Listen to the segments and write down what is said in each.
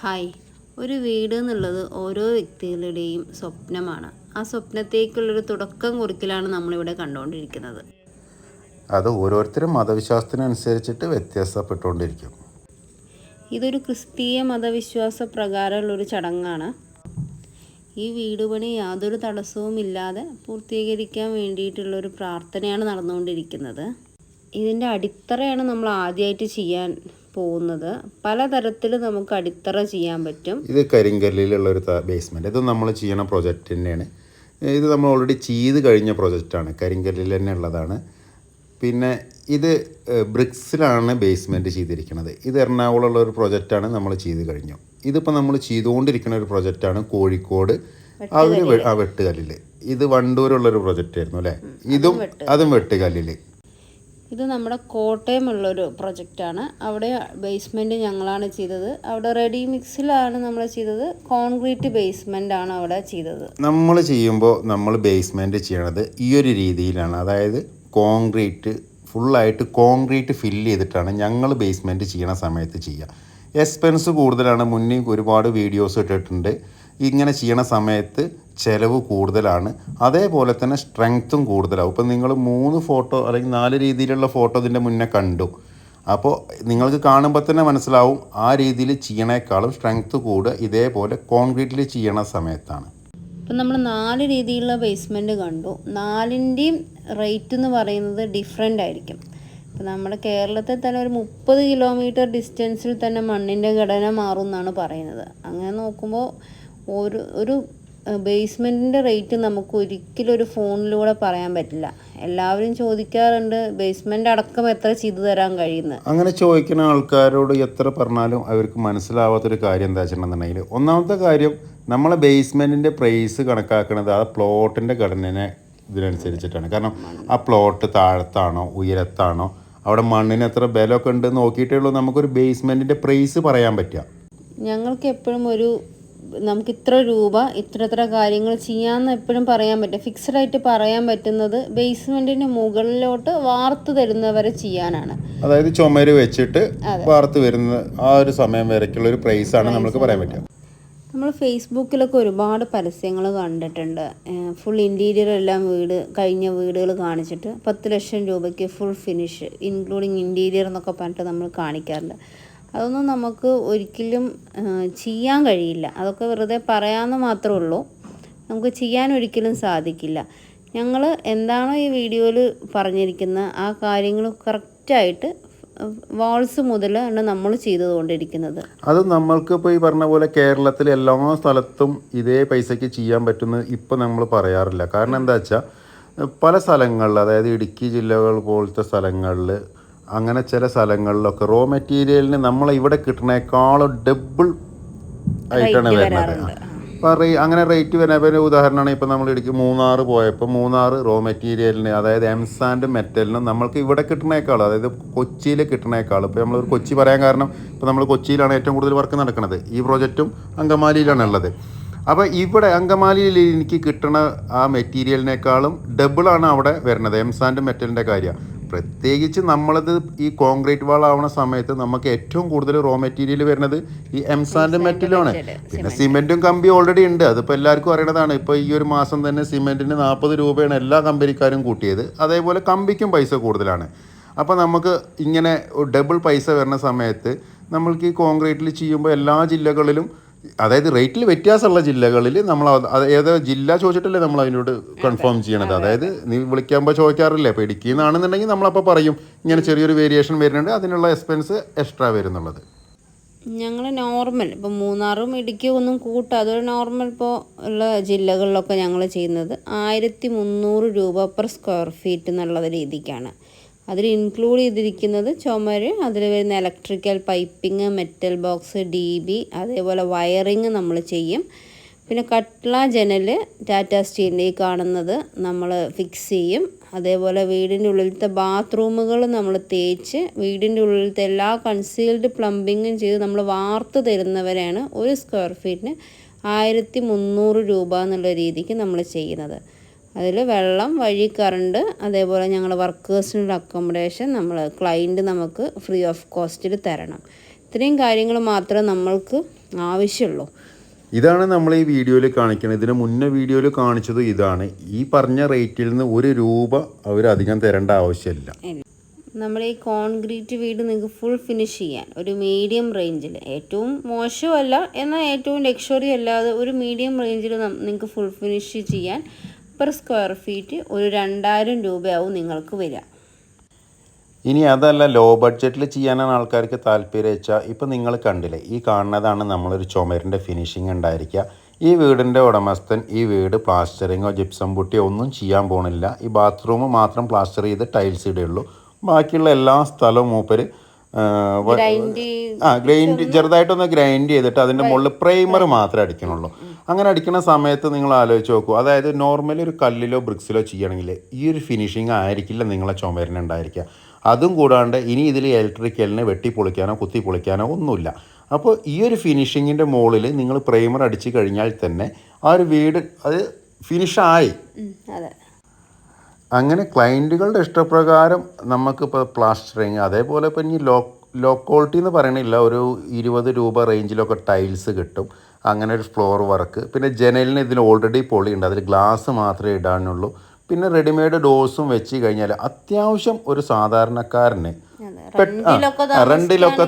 Hi. ഒരു വീട് എന്നുള്ളത് ഓരോ വ്യക്തികളുടെയും സ്വപ്നമാണ്. ആ സ്വപ്നത്തേക്കുള്ളൊരു തുടക്കം കുറിക്കലാണ് നമ്മളിവിടെ കണ്ടുകൊണ്ടിരിക്കുന്നത്. അത് ഓരോരുത്തരും മതവിശ്വാസത്തിനനുസരിച്ചിട്ട് വ്യത്യാസപ്പെട്ടുകൊണ്ടിരിക്കും. ഇതൊരു ക്രിസ്തീയ മതവിശ്വാസ പ്രകാരമുള്ളൊരു ചടങ്ങാണ്. ഈ വീട് പണി യാതൊരു തടസ്സവും ഇല്ലാതെ പൂർത്തീകരിക്കാൻ വേണ്ടിയിട്ടുള്ളൊരു പ്രാർത്ഥനയാണ് നടന്നുകൊണ്ടിരിക്കുന്നത്. ഇതിന്റെ അടിത്തറയാണ് നമ്മൾ ആദ്യമായിട്ട് ചെയ്യാൻ പോകുന്നത് പലതരത്തിൽ നമുക്ക് അടിത്തറ ചെയ്യാൻ പറ്റും. ഇത് കരിങ്കല്ലിലുള്ള ഒരു ബേസ്മെന്റ് ഇത് നമ്മൾ ചെയ്യണ പ്രോജക്റ്റ് തന്നെയാണ്. ഇത് നമ്മൾ ഓൾറെഡി ചെയ്ത് കഴിഞ്ഞ പ്രൊജക്റ്റാണ് കരിങ്കല്ലിൽ തന്നെ ഉള്ളതാണ്. പിന്നെ ഇത് ബ്രിക്സിലാണ് ബേസ്മെന്റ് ചെയ്തിരിക്കുന്നത് ഇത് എറണാകുളമുള്ള ഒരു പ്രൊജക്റ്റാണ് നമ്മൾ ചെയ്ത് കഴിഞ്ഞു. ഇതിപ്പോൾ നമ്മൾ ചെയ്തുകൊണ്ടിരിക്കുന്ന ഒരു പ്രൊജക്റ്റാണ് കോഴിക്കോട്. ആ ഒരു ആ വെട്ടുകല്ലിൽ ഇത് വണ്ടൂരുള്ളൊരു പ്രൊജക്റ്റ് ആയിരുന്നു അല്ലേ? ഇതും അതും വെട്ടുകല്ലിൽ ഇത് നമ്മുടെ കോട്ടയമുള്ളൊരു പ്രൊജക്റ്റാണ്. അവിടെ ബേസ്മെന്റ് ഞങ്ങളാണ് ചെയ്തത്. അവിടെ റെഡി മിക്സിലാണ് നമ്മൾ ചെയ്തത്. കോൺക്രീറ്റ് ബേസ്മെന്റ് ആണ് അവിടെ ചെയ്തത്. നമ്മൾ ചെയ്യുമ്പോൾ നമ്മൾ ബേസ്മെന്റ് ചെയ്യണത് ഈ ഒരു രീതിയിലാണ്. അതായത് കോൺക്രീറ്റ് ഫുള്ളായിട്ട് കോൺക്രീറ്റ് ഫില്ല് ചെയ്തിട്ടാണ് ഞങ്ങൾ ബേസ്മെന്റ് ചെയ്യണ സമയത്ത് ചെയ്യുക എക്സ്പെൻസ് കൂടുതലാണ്. മുന്നേ ഒരുപാട് വീഡിയോസ് ഇട്ടിട്ടുണ്ട്. ഇങ്ങനെ ചെയ്യണ സമയത്ത് ചിലവ് കൂടുതലാണ്. അതേപോലെ തന്നെ സ്ട്രെങ്ത്തും കൂടുതലാവും. ഇപ്പം നിങ്ങൾ മൂന്ന് ഫോട്ടോ അല്ലെങ്കിൽ നാല് രീതിയിലുള്ള ഫോട്ടോ ഇതിന്റെ മുന്നേ കണ്ടു. അപ്പോൾ നിങ്ങൾക്ക് കാണുമ്പോൾ തന്നെ മനസ്സിലാവും ആ രീതിയിൽ ചെയ്യണേക്കാളും സ്ട്രെങ്ത്ത് കൂടുക ഇതേപോലെ കോൺക്രീറ്റിൽ ചെയ്യണ സമയത്താണ്. ഇപ്പം നമ്മൾ നാല് രീതിയിലുള്ള ബേസ്മെന്റ് കണ്ടു. നാലിന്റെയും റേറ്റ് എന്ന് പറയുന്നത് ഡിഫറെന്റ് ആയിരിക്കും. ഇപ്പം നമ്മുടെ കേരളത്തിൽ തന്നെ ഒരു മുപ്പത് കിലോമീറ്റർ ഡിസ്റ്റൻസിൽ തന്നെ മണ്ണിന്റെ ഘടന മാറും എന്നാണ് പറയുന്നത്. അങ്ങനെ നോക്കുമ്പോൾ ഒരു ഒരു ബേസ്മെന്റിന്റെ റേറ്റ് നമുക്ക് ഒരിക്കലും ഒരു ഫോണിലൂടെ പറയാൻ പറ്റില്ല. എല്ലാവരും ചോദിക്കാറുണ്ട് ബേസ്മെന്റ് അടക്കം എത്ര ചെയ്തു തരാൻ കഴിയുന്നത് അങ്ങനെ ചോദിക്കുന്ന ആൾക്കാരോട് എത്ര പറഞ്ഞാലും അവർക്ക് മനസ്സിലാവാത്തൊരു കാര്യം എന്താ വെച്ചിട്ടുണ്ടെന്നുണ്ടെങ്കിൽ ഒന്നാമത്തെ കാര്യം നമ്മളെ ബേസ്മെന്റിന്റെ പ്രൈസ് കണക്കാക്കുന്നത് ആ പ്ലോട്ടിന്റെ ഘടനനെ ഇതിനനുസരിച്ചിട്ടാണ്. കാരണം ആ പ്ലോട്ട് താഴത്താണോ ഉയരത്താണോ അവിടെ മണ്ണിന് എത്ര ബലമൊക്കെ ഉണ്ട് നോക്കിയിട്ടേ ഉള്ളൂ. നമുക്കൊരു ബേസ്മെന്റിന്റെ പ്രൈസ് പറയാൻ പറ്റുക. ഞങ്ങൾക്ക് എപ്പോഴും ഒരു നമുക്ക് ഇത്ര രൂപ ഇത്ര ഇത്ര കാര്യങ്ങൾ ചെയ്യാമെന്ന് എപ്പോഴും പറയാൻ പറ്റും. ഫിക്സഡ് ആയിട്ട് പറയാൻ പറ്റുന്നത് ബേസ്മെന്റിന് മുകളിലോട്ട് വാർത്ത് തരുന്നവരെ ചെയ്യാനാണ്. അതായത് ചുമര് വെച്ചിട്ട് വാർത്ത് വരുന്ന ആ ഒരു സമയം വരയ്ക്കുള്ള ഒരു പ്രൈസ് ആണ് നമുക്ക് പറയാൻ പറ്റുക. നമ്മൾ ഫേസ്ബുക്കിലൊക്കെ ഒരുപാട് പരസ്യങ്ങൾ കണ്ടിട്ടുണ്ട്. ഫുൾ ഇന്റീരിയർ എല്ലാം വീട് കഴിഞ്ഞ വീടുകൾ കാണിച്ചിട്ട് പത്ത് ലക്ഷം രൂപയ്ക്ക് ഫുൾ ഫിനിഷ് ഇൻക്ലൂഡിങ് ഇന്റീരിയർ എന്നൊക്കെ പറഞ്ഞിട്ട് നമ്മൾ കാണിക്കാറുണ്ട്. അതൊന്നും നമുക്ക് ഒരിക്കലും ചെയ്യാൻ കഴിയില്ല. അതൊക്കെ വെറുതെ പറയാമെന്ന് മാത്രമേ ഉള്ളൂ. നമുക്ക് ചെയ്യാൻ ഒരിക്കലും സാധിക്കില്ല. ഞങ്ങൾ എന്താണോ ഈ വീഡിയോയിൽ പറഞ്ഞിരിക്കുന്ന ആ കാര്യങ്ങൾ കറക്റ്റായിട്ട് വാൾസ് മുതലാണ് നമ്മൾ ചെയ്തുകൊണ്ടിരിക്കുന്നത്. അത് നമ്മൾക്ക് ഇപ്പോൾ ഈ പറഞ്ഞ പോലെ കേരളത്തിലെ എല്ലാ സ്ഥലത്തും ഇതേ പൈസയ്ക്ക് ചെയ്യാൻ പറ്റുന്നത് ഇപ്പോൾ നമ്മൾ പറയാറില്ല. കാരണം എന്താ വെച്ചാൽ പല സ്ഥലങ്ങളിൽ അതായത് ഇടുക്കി ജില്ലകൾ പോലത്തെ സ്ഥലങ്ങളിൽ അങ്ങനെ ചില സ്ഥലങ്ങളിലൊക്കെ റോ മെറ്റീരിയലിന് നമ്മൾ ഇവിടെ കിട്ടുന്നേക്കാളും ഡബിൾ ആയിട്ടാണ് വരുന്നത്. അപ്പോൾ റേ അങ്ങനെ റേറ്റ് വരുന്ന ഇപ്പോൾ ഉദാഹരണമാണ് ഇപ്പോൾ നമ്മൾ ഇടുക്കി മൂന്നാർ പോയപ്പോൾ മൂന്നാർ റോ മെറ്റീരിയലിന് അതായത് എംസാൻഡ് മെറ്റലിന് നമ്മൾക്ക് ഇവിടെ കിട്ടണേക്കാൾ അതായത് കൊച്ചിയിൽ കിട്ടണേക്കാൾ ഇപ്പോൾ നമ്മൾ കൊച്ചി പറയാൻ കാരണം ഇപ്പോൾ നമ്മൾ കൊച്ചിയിലാണ് ഏറ്റവും കൂടുതൽ വർക്ക് നടക്കുന്നത്. ഈ പ്രോജക്റ്റും അങ്കമാലിയിലാണ് ഉള്ളത്. അപ്പോൾ ഇവിടെ അങ്കമാലിയിൽ എനിക്ക് കിട്ടണ ആ മെറ്റീരിയലിനേക്കാളും ഡബിളാണ് അവിടെ വരുന്നത്. എംസാൻഡ് മെറ്റലിന്റെ കാര്യം. പ്രത്യേകിച്ച് നമ്മളത് ഈ കോൺക്രീറ്റ് വാൾ ആവുന്ന സമയത്ത് നമുക്ക് ഏറ്റവും കൂടുതൽ റോ മെറ്റീരിയൽ വരുന്നത് ഈ എംസാൻഡ് മെറ്റലാണ് പിന്നെ സിമെന്റും കമ്പി ഓൾറെഡി ഉണ്ട്. അതിപ്പോൾ എല്ലാവർക്കും അറിയണതാണ്. ഇപ്പോൾ ഈ ഒരു മാസം തന്നെ സിമെന്റിന് നാൽപ്പത് രൂപയാണ് എല്ലാ കമ്പനിക്കാരും കൂട്ടിയത്. അതേപോലെ കമ്പിക്കും പൈസ കൂടുതലാണ്. അപ്പോൾ നമുക്ക് ഇങ്ങനെ ഡബിൾ പൈസ വരുന്ന സമയത്ത് നമ്മൾക്ക് ഈ കോൺക്രീറ്റിൽ ചെയ്യുമ്പോൾ എല്ലാ ജില്ലകളിലും അതായത് റേറ്റിൽ വ്യത്യാസമുള്ള ജില്ലകളിൽ നമ്മൾ ഏത് ജില്ല ചോദിച്ചിട്ടല്ലേ നമ്മൾ അതിനോട് കൺഫേം ചെയ്യണത്? അതായത് നീ വിളിക്കുമ്പോൾ ചോദിക്കാറില്ലേ? അപ്പോൾ ഇടുക്കി എന്നാണെന്നുണ്ടെങ്കിൽ നമ്മളപ്പോൾ പറയും ഇങ്ങനെ ചെറിയൊരു വേരിയേഷൻ വരുന്നുണ്ട് അതിനുള്ള എക്സ്പെൻസ് എക്സ്ട്രാ വരുന്നുള്ളത്. ഞങ്ങൾ നോർമൽ ഇപ്പം മൂന്നാറും ഇടുക്കിയും ഒന്നും കൂട്ടുക അതൊരു നോർമൽ ഇപ്പോൾ ഉള്ള ജില്ലകളിലൊക്കെ ഞങ്ങൾ ചെയ്യുന്നത് ആയിരത്തി മുന്നൂറ് രൂപ പെർ സ്ക്വയർ ഫീറ്റ് എന്നുള്ള രീതിക്കാണ്. അതിൽ ഇൻക്ലൂഡ് ചെയ്തിരിക്കുന്നത് ചുമര് അതിൽ വരുന്ന electrical piping metal box D B അതേപോലെ വയറിങ് നമ്മൾ ചെയ്യും. പിന്നെ കട്ട്ല ജനൽ ടാറ്റ സ്റ്റീലിന്റെ ഈ കാണുന്നത് നമ്മൾ ഫിക്സ് ചെയ്യും. അതേപോലെ വീടിന്റെ ഉള്ളിലത്തെ ബാത്റൂമുകൾ നമ്മൾ തേച്ച് വീടിന്റെ ഉള്ളിലത്തെ എല്ലാ കൺസീൽഡ് പ്ലംബിങ്ങും ചെയ്ത് നമ്മൾ വാർത്ത് തരുന്നവരാണ് ഒരു സ്ക്വയർ ഫീറ്റിന് ആയിരത്തി മുന്നൂറ് രൂപ എന്നുള്ള രീതിക്ക് നമ്മൾ ചെയ്യുന്നത്. അതിൽ വെള്ളം വഴി കറണ്ട് അതേപോലെ ഞങ്ങൾ വർക്കേഴ്സിനുള്ള അക്കോമഡേഷൻ നമ്മൾ ക്ലയന്റ് നമുക്ക് ഫ്രീ ഓഫ് കോസ്റ്റിൽ തരണം. ഇത്രയും കാര്യങ്ങൾ മാത്രമേ നമ്മൾക്ക് ആവശ്യമുള്ളൂ ഇതാണ് നമ്മൾ ഈ വീഡിയോയിൽ കാണിക്കുന്നത് ഇതിന് മുന്നേ വീഡിയോയിൽ കാണിച്ചത് ഇതാണ്. ഈ പറഞ്ഞ റേറ്റിൽ നിന്ന് ഒരു രൂപ അവർ അധികം തരേണ്ട ആവശ്യമില്ല നമ്മൾ ഈ കോൺക്രീറ്റ് വീട് നിങ്ങൾക്ക് ഫുൾ ഫിനിഷ് ചെയ്യാൻ ഒരു മീഡിയം റേഞ്ചിൽ ഏറ്റവും മോശമല്ല എന്നാൽ ഏറ്റവും ലക്ഷറി അല്ലാതെ ഒരു മീഡിയം റേഞ്ചിൽ നിങ്ങൾക്ക് ഫുൾ ഫിനിഷ് ചെയ്യാൻ പെർ സ്ക്വയർ ഫീറ്റ് ഒരു രണ്ടായിരം രൂപയാവും നിങ്ങൾക്ക് വരിക. ഇനി അതല്ല ലോ ബഡ്ജറ്റിൽ ചെയ്യാനാണ് ആൾക്കാർക്ക് താല്പര്യം വെച്ചാൽ ഇപ്പം നിങ്ങൾ കണ്ടില്ലേ ഈ കാണുന്നതാണ് നമ്മളൊരു ചുമരിന്റെ ഫിനിഷിങ് ഉണ്ടായിരിക്കുക. ഈ വീടിന്റെ ഉടമസ്ഥൻ ഈ വീട് പ്ലാസ്റ്ററിങ്ങോ ജിപ്സം പുട്ടിയോ ഒന്നും ചെയ്യാൻ പോണില്ല. ഈ ബാത്റൂം മാത്രം പ്ലാസ്റ്റർ ചെയ്ത് ടൈൽസ് ഇടുകയുള്ളൂ. ബാക്കിയുള്ള എല്ലാ സ്ഥലവും മൂപ്പര് ആ ഗ്രൈൻഡ് ചെറുതായിട്ടൊന്ന് ഗ്രൈൻഡ് ചെയ്തിട്ട് അതിന്റെ മുകളിൽ പ്രൈമർ മാത്രമേ അടിക്കണുള്ളൂ അങ്ങനെ അടിക്കുന്ന സമയത്ത് നിങ്ങൾ ആലോചിച്ച് നോക്കൂ. അതായത് നോർമലി ഒരു കല്ലിലോ ബ്രിക്സിലോ ചെയ്യണമെങ്കിൽ ഈ ഒരു ഫിനിഷിങ് ആയിരിക്കില്ല നിങ്ങളെ ചുമരിന് ഉണ്ടായിരിക്കുക. അതും കൂടാണ്ട് ഇനി ഇതിൽ ഇലക്ട്രിക്കലിന് വെട്ടി പൊളിക്കാനോ കുത്തി പൊളിക്കാനോ ഒന്നുമില്ല. അപ്പോൾ ഈ ഒരു ഫിനിഷിങ്ങിന്റെ മുകളിൽ നിങ്ങൾ പ്രൈമർ അടിച്ച് കഴിഞ്ഞാൽ തന്നെ ആ ഒരു വീട് അത് ഫിനിഷായി അങ്ങനെ ക്ലയന്റുകളുടെ ഇഷ്ടപ്രകാരം നമുക്കിപ്പോൾ പ്ലാസ്റ്ററിങ് അതേപോലെ ഇപ്പം ഇനി ലോ ലോ ക്വാളിറ്റി എന്ന് പറയണില്ല. ഒരു ഇരുപത് രൂപ റേഞ്ചിലൊക്കെ ടൈൽസ് കിട്ടും. അങ്ങനെ ഒരു ഫ്ലോർ വർക്ക് പിന്നെ ജനലിന് ഇതിന് ഓൾറെഡി പൊളിയുണ്ട് അതിൽ ഗ്ലാസ് മാത്രമേ ഇടാനുള്ളൂ. പിന്നെ റെഡിമെയ്ഡ് ഡോസും വെച്ച് കഴിഞ്ഞാൽ അത്യാവശ്യം ഒരു സാധാരണക്കാരന് ആ, റെന്റിലൊക്കെ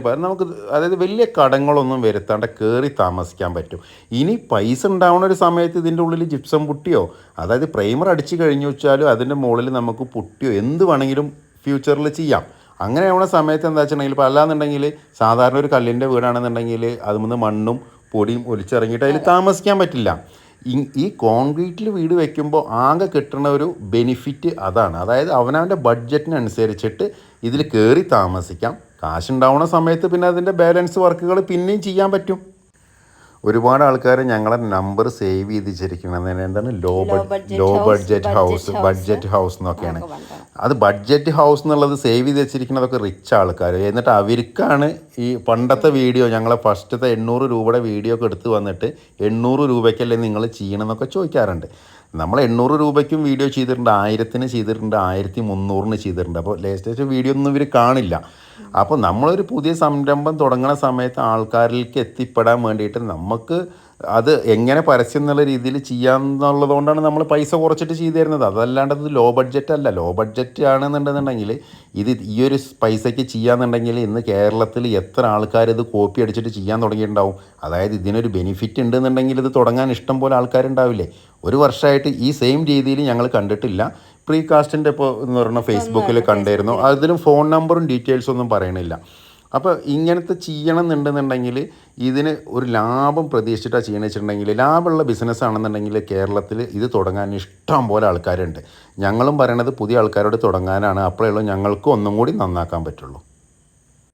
പകരം നമുക്ക് അതായത് വലിയ കടങ്ങളൊന്നും വരുത്താണ്ട് കയറി താമസിക്കാൻ പറ്റും. ഇനി പൈസ ഉണ്ടാവുന്ന ഒരു സമയത്ത് ഇതിന്റെ ഉള്ളിൽ ജിപ്സം പുട്ടിയോ അതായത് പ്രൈമർ അടിച്ചു കഴിഞ്ഞു വെച്ചാലും അതിന്റെ മുകളിൽ നമുക്ക് പുട്ടിയോ എന്ത് വേണമെങ്കിലും ഫ്യൂച്ചറിൽ ചെയ്യാം. അങ്ങനെ ആവുന്ന സമയത്ത് എന്താ വെച്ചിട്ടുണ്ടെങ്കിൽ ഇപ്പോൾ അല്ലാന്നുണ്ടെങ്കിൽ സാധാരണ ഒരു കല്ലിന്റെ വീടാണെന്നുണ്ടെങ്കിൽ അതിൽ മണ്ണും പൊടിയും ഒലിച്ചിറങ്ങിയിട്ട് അതിൽ താമസിക്കാൻ പറ്റില്ല. ഈ കോൺക്രീറ്റിൽ വീട് വെക്കുമ്പോൾ ആകെ കിട്ടുന്ന ഒരു ബെനിഫിറ്റ് അതാണ്. അതായത് അവനവന്റെ ബഡ്ജറ്റിനനുസരിച്ചിട്ട് ഇതിൽ കയറി താമസിക്കാം. കാശുണ്ടാവുന്ന സമയത്ത് പിന്നെ അതിന്റെ ബാലൻസ് വർക്കുകൾ പിന്നെയും ചെയ്യാൻ പറ്റും. ഒരുപാട് ആൾക്കാർ ഞങ്ങളെ നമ്പർ സേവ് ചെയ്ത് വെച്ചിരിക്കുന്നത് എന്താണ്? Low low budget house budget house എന്നൊക്കെയാണ്. അത് ബഡ്ജറ്റ് ഹൗസ് എന്നുള്ളത് സേവ് ചെയ്ത് വെച്ചിരിക്കുന്നതൊക്കെ റിച്ച് ആൾക്കാർ എന്നിട്ട് അവർക്കാണ് ഈ പണ്ടത്തെ വീഡിയോ ഞങ്ങളെ ഫസ്റ്റത്തെ എണ്ണൂറ് രൂപയുടെ വീഡിയോ ഒക്കെ എടുത്ത് വന്നിട്ട് എണ്ണൂറ് രൂപയ്ക്കല്ലേ നിങ്ങൾ ചെയ്യണമെന്നൊക്കെ ചോദിക്കാറുണ്ട്. നമ്മൾ എണ്ണൂറ് രൂപയ്ക്കും വീഡിയോ ചെയ്തിട്ടുണ്ട് ആയിരത്തിന് ചെയ്തിട്ടുണ്ട് ആയിരത്തി മുന്നൂറിന് ചെയ്തിട്ടുണ്ട്. അപ്പോൾ ലേറ്റസ്റ്റ് വീഡിയോ ഒന്നും ഇവർ കാണില്ല. അപ്പോൾ നമ്മളൊരു പുതിയ സംരംഭം തുടങ്ങുന്ന സമയത്ത് ആൾക്കാരിലേക്ക് എത്തിപ്പെടാൻ വേണ്ടിയിട്ട് നമുക്ക് അത് എങ്ങനെ പരസ്യം എന്നുള്ള രീതിയിൽ ചെയ്യാമെന്നുള്ളതുകൊണ്ടാണ് നമ്മൾ പൈസ കുറച്ചിട്ട് ചെയ്തു തരുന്നത് അതല്ലാണ്ട് അത് ലോ ബഡ്ജറ്റ് അല്ല. ലോ ബഡ്ജറ്റ് ആണെന്നുണ്ടെന്നുണ്ടെങ്കിൽ ഇത് ഈ ഒരു പൈസയ്ക്ക് ചെയ്യാന്നുണ്ടെങ്കിൽ ഇന്ന് കേരളത്തിൽ എത്ര ആൾക്കാർ ഇത് കോപ്പി അടിച്ചിട്ട് ചെയ്യാൻ തുടങ്ങിയിട്ടുണ്ടാവും. അതായത് ഇതിനൊരു ബെനിഫിറ്റ് ഉണ്ടെന്നുണ്ടെങ്കിൽ ഇത് തുടങ്ങാൻ ഇഷ്ടം പോലെ ആൾക്കാരുണ്ടാവില്ലേ? ഒരു വർഷമായിട്ട് ഈ സെയിം രീതിയിൽ ഞങ്ങൾ കണ്ടിട്ടില്ല. പ്രീ കാസ്റ്റിന്റെ ഇപ്പോൾ എന്ന് പറഞ്ഞാൽ ഫേസ്ബുക്കിൽ കണ്ടായിരുന്നു അതിലും ഫോൺ നമ്പറും ഡീറ്റെയിൽസും ഒന്നും പറയണില്ല. അപ്പോൾ ഇങ്ങനത്തെ ചെയ്യണം എന്നുണ്ടെന്നുണ്ടെങ്കിൽ ഇതിന് ഒരു ലാഭം പ്രതീക്ഷിച്ചിട്ടാണ് ചെയ്യണമെന്ന് വെച്ചിട്ടുണ്ടെങ്കിൽ ലാഭമുള്ള ബിസിനസ് ആണെന്നുണ്ടെങ്കിൽ കേരളത്തിൽ ഇത് തുടങ്ങാൻ ഇഷ്ടം പോലെ ആൾക്കാരുണ്ട്. ഞങ്ങളും പറയണത് പുതിയ ആൾക്കാരോട് തുടങ്ങാനാണ്. അപ്പോഴേ ഉള്ളൂ ഞങ്ങൾക്കും ഒന്നും കൂടി നന്നാക്കാൻ പറ്റുള്ളൂ.